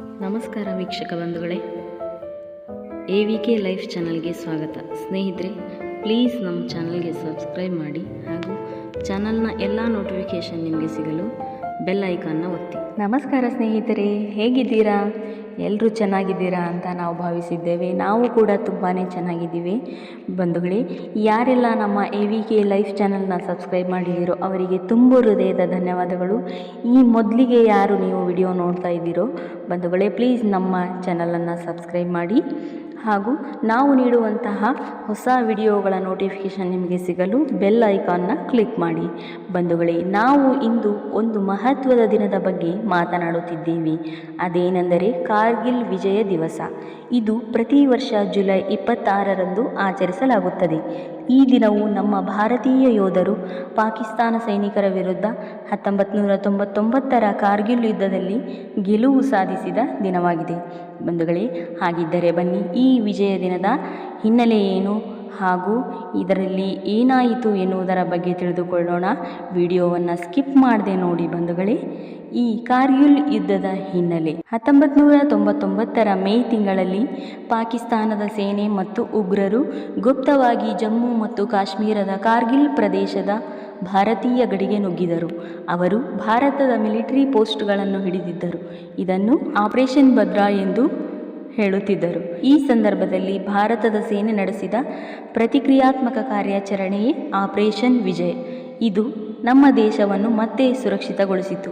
ನಮಸ್ಕಾರ ವೀಕ್ಷಕ ಬಂಧುಗಳೇ. ಎ ವಿ ಕೆ ಲೈಫ್ ಚಾನಲ್ಗೆ ಸ್ವಾಗತ. ಸ್ನೇಹಿತರೆ, ಪ್ಲೀಸ್ ನಮ್ಮ ಚಾನಲ್ಗೆ ಸಬ್ಸ್ಕ್ರೈಬ್ ಮಾಡಿ ಹಾಗೂ ಚಾನಲ್ನ ಎಲ್ಲ ನೋಟಿಫಿಕೇಷನ್ ನಿಮಗೆ ಸಿಗಲು ಬೆಲ್ ಐಕಾನ್ನ ಒತ್ತಿ. ನಮಸ್ಕಾರ ಸ್ನೇಹಿತರೆ, ಹೇಗಿದ್ದೀರಾ? ಎಲ್ಲರೂ ಚೆನ್ನಾಗಿದ್ದೀರಾ ಅಂತ ನಾವು ಭಾವಿಸಿದ್ದೇವೆ. ನಾವು ಕೂಡ ತುಂಬಾ ಚೆನ್ನಾಗಿದ್ದೀವಿ ಬಂಧುಗಳೇ. ಯಾರೆಲ್ಲ ನಮ್ಮ ಎ ವಿ ಕೆ ಲೈಫ್ ಚಾನಲ್ನ ಸಬ್ಸ್ಕ್ರೈಬ್ ಮಾಡಿದ್ದೀರೋ ಅವರಿಗೆ ತುಂಬ ಹೃದಯದ ಧನ್ಯವಾದಗಳು. ಈ ಮೊದಲಿಗೆ ಯಾರು ನೀವು ವಿಡಿಯೋ ನೋಡ್ತಾ ಇದ್ದೀರೋ ಬಂಧುಗಳೇ, ಪ್ಲೀಸ್ ನಮ್ಮ ಚಾನಲನ್ನು ಸಬ್ಸ್ಕ್ರೈಬ್ ಮಾಡಿ. ಹಾಗೂ ನಾವು ನೀಡುವಂತಹ ಹೊಸ ವಿಡಿಯೋಗಳ ನೋಟಿಫಿಕೇಷನ್ ನಿಮಗೆ ಸಿಗಲು ಬೆಲ್ ಐಕಾನ್ನ ಕ್ಲಿಕ್ ಮಾಡಿ. ಬಂಧುಗಳೇ, ನಾವು ಇಂದು ಒಂದು ಮಹತ್ವದ ದಿನದ ಬಗ್ಗೆ ಮಾತನಾಡುತ್ತಿದ್ದೇವೆ. ಅದೇನೆಂದರೆ ಕಾರ್ಗಿಲ್ ವಿಜಯ ದಿವಸ. ಇದು ಪ್ರತಿ ವರ್ಷ ಜುಲೈ ಇಪ್ಪತ್ತಾರರಂದು ಆಚರಿಸಲಾಗುತ್ತದೆ. ಈ ದಿನವು ನಮ್ಮ ಭಾರತೀಯ ಯೋಧರು ಪಾಕಿಸ್ತಾನ ಸೈನಿಕರ ವಿರುದ್ಧ ಹತ್ತೊಂಬತ್ತು ನೂರ ತೊಂಬತ್ತೊಂಬತ್ತರ ಕಾರ್ಗಿಲ್ ಯುದ್ಧದಲ್ಲಿ ಗೆಲುವು ಸಾಧಿಸಿದ ದಿನವಾಗಿದೆ. ಬಂಧುಗಳೇ, ಹಾಗಿದ್ದರೆ ಬನ್ನಿ ಈ ವಿಜಯ ದಿನದ ಹಿನ್ನೆಲೆ ಏನು? ಹಾಗೂ ಇದರಲ್ಲಿ ಏನಾಯಿತು ಎನ್ನುವುದರ ಬಗ್ಗೆ ತಿಳಿದುಕೊಳ್ಳೋಣ. ವಿಡಿಯೋವನ್ನು ಸ್ಕಿಪ್ ಮಾಡದೆ ನೋಡಿ ಬಂಧುಗಳೇ, ಈ ಕಾರ್ಗಿಲ್ ಯುದ್ಧದ ಹಿನ್ನೆಲೆ. ಹತ್ತೊಂಬತ್ತು ನೂರ ತೊಂಬತ್ತೊಂಬತ್ತರ ಮೇ ತಿಂಗಳಲ್ಲಿ ಪಾಕಿಸ್ತಾನದ ಸೇನೆ ಮತ್ತು ಉಗ್ರರು ಗುಪ್ತವಾಗಿ ಜಮ್ಮು ಮತ್ತು ಕಾಶ್ಮೀರದ ಕಾರ್ಗಿಲ್ ಪ್ರದೇಶದ ಭಾರತೀಯ ಗಡಿಗೆ ನುಗ್ಗಿದರು. ಅವರು ಭಾರತದ ಮಿಲಿಟರಿ ಪೋಸ್ಟ್ಗಳನ್ನು ಹಿಡಿದಿದ್ದರು. ಇದನ್ನು ಆಪರೇಷನ್ ಭದ್ರಾ ಎಂದು ಹೇಳುತ್ತಿದ್ದರು. ಈ ಸಂದರ್ಭದಲ್ಲಿ ಭಾರತದ ಸೇನೆ ನಡೆಸಿದ ಪ್ರತಿಕ್ರಿಯಾತ್ಮಕ ಕಾರ್ಯಾಚರಣೆಯೇ ಆಪರೇಷನ್ ವಿಜಯ್. ಇದು ನಮ್ಮ ದೇಶವನ್ನು ಮತ್ತೆ ಸುರಕ್ಷಿತಗೊಳಿಸಿತು.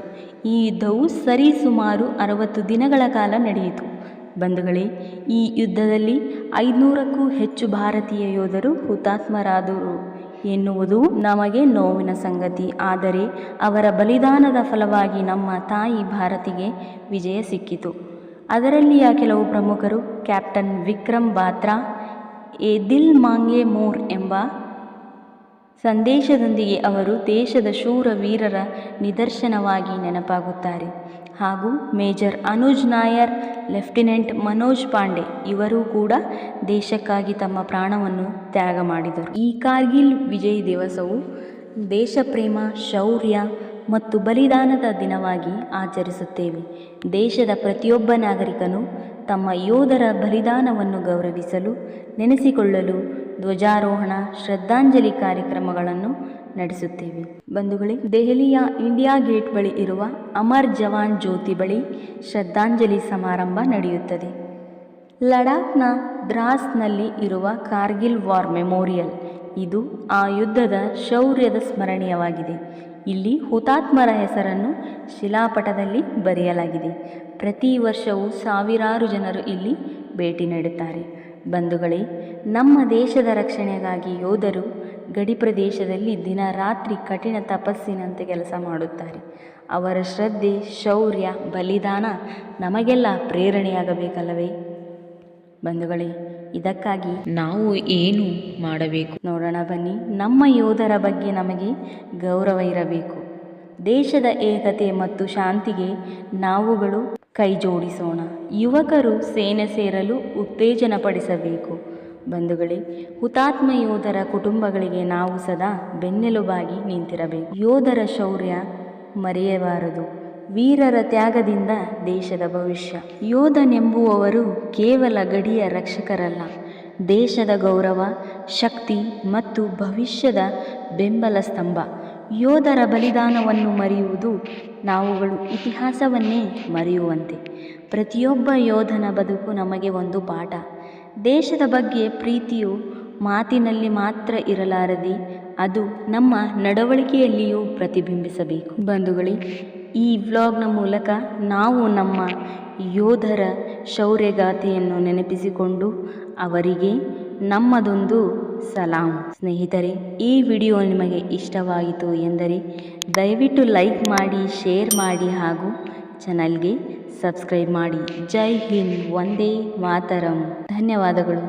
ಈ ಯುದ್ಧವು ಸರಿಸುಮಾರು ಅರವತ್ತು ದಿನಗಳ ಕಾಲ ನಡೆಯಿತು. ಬಂಧುಗಳೇ, ಈ ಯುದ್ಧದಲ್ಲಿ ಐದುನೂರಕ್ಕೂ ಹೆಚ್ಚು ಭಾರತೀಯ ಯೋಧರು ಹುತಾತ್ಮರಾದರು ಎನ್ನುವುದು ನಮಗೆ ನೋವಿನ ಸಂಗತಿ. ಆದರೆ ಅವರ ಬಲಿದಾನದ ಫಲವಾಗಿ ನಮ್ಮ ತಾಯಿ ಭಾರತಿಗೆ ವಿಜಯ ಸಿಕ್ಕಿತು. ಅದರಲ್ಲಿಯ ಕೆಲವು ಪ್ರಮುಖರು ಕ್ಯಾಪ್ಟನ್ ವಿಕ್ರಮ್ ಬಾತ್ರಾ ಎ ದಿಲ್ ಮಾಂಗೆ ಮೋರ್ ಎಂಬ ಸಂದೇಶದೊಂದಿಗೆ ಅವರು ದೇಶದ ಶೂರ ವೀರರ ನಿದರ್ಶನವಾಗಿ ನೆನಪಾಗುತ್ತಾರೆ. ಹಾಗೂ ಮೇಜರ್ ಅನುಜ್ ನಾಯರ್, ಲೆಫ್ಟಿನೆಂಟ್ ಮನೋಜ್ ಪಾಂಡೆ ಇವರೂ ಕೂಡ ದೇಶಕ್ಕಾಗಿ ತಮ್ಮ ಪ್ರಾಣವನ್ನು ತ್ಯಾಗ ಮಾಡಿದರು. ಈ ಕಾರ್ಗಿಲ್ ವಿಜಯ್ ದಿವಸವು ದೇಶಪ್ರೇಮ, ಶೌರ್ಯ ಮತ್ತು ಬಲಿದಾನದ ದಿನವಾಗಿ ಆಚರಿಸುತ್ತೇವೆ. ದೇಶದ ಪ್ರತಿಯೊಬ್ಬ ನಾಗರಿಕನು ತಮ್ಮ ಯೋಧರ ಬಲಿದಾನವನ್ನು ಗೌರವಿಸಲು, ನೆನೆಸಿಕೊಳ್ಳಲು ಧ್ವಜಾರೋಹಣ, ಶ್ರದ್ಧಾಂಜಲಿ ಕಾರ್ಯಕ್ರಮಗಳನ್ನು ನಡೆಸುತ್ತೇವೆ. ಬಂಧುಗಳೇ, ದೆಹಲಿಯ ಇಂಡಿಯಾ ಗೇಟ್ ಬಳಿ ಇರುವ ಅಮರ್ ಜವಾನ್ ಜ್ಯೋತಿ ಬಳಿ ಶ್ರದ್ಧಾಂಜಲಿ ಸಮಾರಂಭ ನಡೆಯುತ್ತದೆ. ಲಡಾಖ್ನ ದ್ರಾಸ್ನಲ್ಲಿ ಇರುವ ಕಾರ್ಗಿಲ್ ವಾರ್ ಮೆಮೋರಿಯಲ್. ಇದು ಆ ಯುದ್ಧದ ಶೌರ್ಯದ ಸ್ಮರಣೀಯವಾಗಿದೆ. ಇಲ್ಲಿ ಹುತಾತ್ಮರ ಹೆಸರನ್ನು ಶಿಲಾಪಟದಲ್ಲಿ ಬರೆಯಲಾಗಿದೆ. ಪ್ರತಿ ವರ್ಷವೂ ಸಾವಿರಾರು ಜನರು ಇಲ್ಲಿ ಭೇಟಿ ನೀಡುತ್ತಾರೆ. ಬಂಧುಗಳೇ, ನಮ್ಮ ದೇಶದ ರಕ್ಷಣೆಗಾಗಿ ಯೋಧರು ಗಡಿ ಪ್ರದೇಶದಲ್ಲಿ ದಿನ ರಾತ್ರಿ ಕಠಿಣ ತಪಸ್ಸಿನಂತೆ ಕೆಲಸ ಮಾಡುತ್ತಾರೆ. ಅವರ ಶ್ರದ್ಧೆ, ಶೌರ್ಯ, ಬಲಿದಾನ ನಮಗೆಲ್ಲ ಪ್ರೇರಣೆಯಾಗಬೇಕಲ್ಲವೇ? ಬಂಧುಗಳೇ ಇದಕ್ಕಾಗಿ ನಾವು ಏನು ಮಾಡಬೇಕು? ನೋಡೋಣ ಬನ್ನಿ. ನಮ್ಮ ಯೋಧರ ಬಗ್ಗೆ ನಮಗೆ ಗೌರವ ಇರಬೇಕು. ದೇಶದ ಏಕತೆ ಮತ್ತು ಶಾಂತಿಗೆ ನಾವುಗಳು ಕೈ ಜೋಡಿಸೋಣ ಯುವಕರು ಸೇನೆ ಸೇರಲು ಉತ್ತೇಜನ ಪಡಿಸಬೇಕು ಬಂಧುಗಳೇ, ಹುತಾತ್ಮ ಯೋಧರ ಕುಟುಂಬಗಳಿಗೆ ನಾವು ಸದಾ ಬೆನ್ನೆಲುಬಾಗಿ ನಿಂತಿರಬೇಕು. ಯೋಧರ ಶೌರ್ಯ ಮರೆಯಬಾರದು. ವೀರರ ತ್ಯಾಗದಿಂದ ದೇಶದ ಭವಿಷ್ಯ. ಯೋಧನೆಂಬುವವರು ಕೇವಲ ಗಡಿಯ ರಕ್ಷಕರಲ್ಲ. ದೇಶದ ಗೌರವ, ಶಕ್ತಿ ಮತ್ತು ಭವಿಷ್ಯದ ಬೆಂಬಲ ಸ್ತಂಭ. ಯೋಧರ ಬಲಿದಾನವನ್ನು ಮರೆಯುವುದು ನಾವುಗಳು ಇತಿಹಾಸವನ್ನೇ ಮರೆಯುವಂತೆ. ಪ್ರತಿಯೊಬ್ಬ ಯೋಧನ ಬದುಕು ನಮಗೆ ಒಂದು ಪಾಠ. ದೇಶದ ಬಗ್ಗೆ ಪ್ರೀತಿಯು ಮಾತಿನಲ್ಲಿ ಮಾತ್ರ ಇರಲಾರದೆ ಅದು ನಮ್ಮ ನಡವಳಿಕೆಯಲ್ಲಿಯೂ ಪ್ರತಿಬಿಂಬಿಸಬೇಕು. ಬಂಧುಗಳೇ ಈ ವ್ಲಾಗ್ನ ಮೂಲಕ ನಾವು ನಮ್ಮ ಯೋಧರ ಶೌರ್ಯಗಾಥೆಯನ್ನು ನೆನಪಿಸಿಕೊಂಡು ಅವರಿಗೆ ನಮ್ಮದೊಂದು ಸಲಾಂ. ಸ್ನೇಹಿತರೆ, ಈ ವಿಡಿಯೋ ನಿಮಗೆ ಇಷ್ಟವಾಯಿತು ಎಂದರೆ ದಯವಿಟ್ಟು ಲೈಕ್ ಮಾಡಿ, ಶೇರ್ ಮಾಡಿ ಹಾಗೂ ಚಾನಲ್ಗೆ ಸಬ್ಸ್ಕ್ರೈಬ್ ಮಾಡಿ. ಜೈ ಹಿಂದ್, ವಂದೇ ಮಾತರಂ. ಧನ್ಯವಾದಗಳು.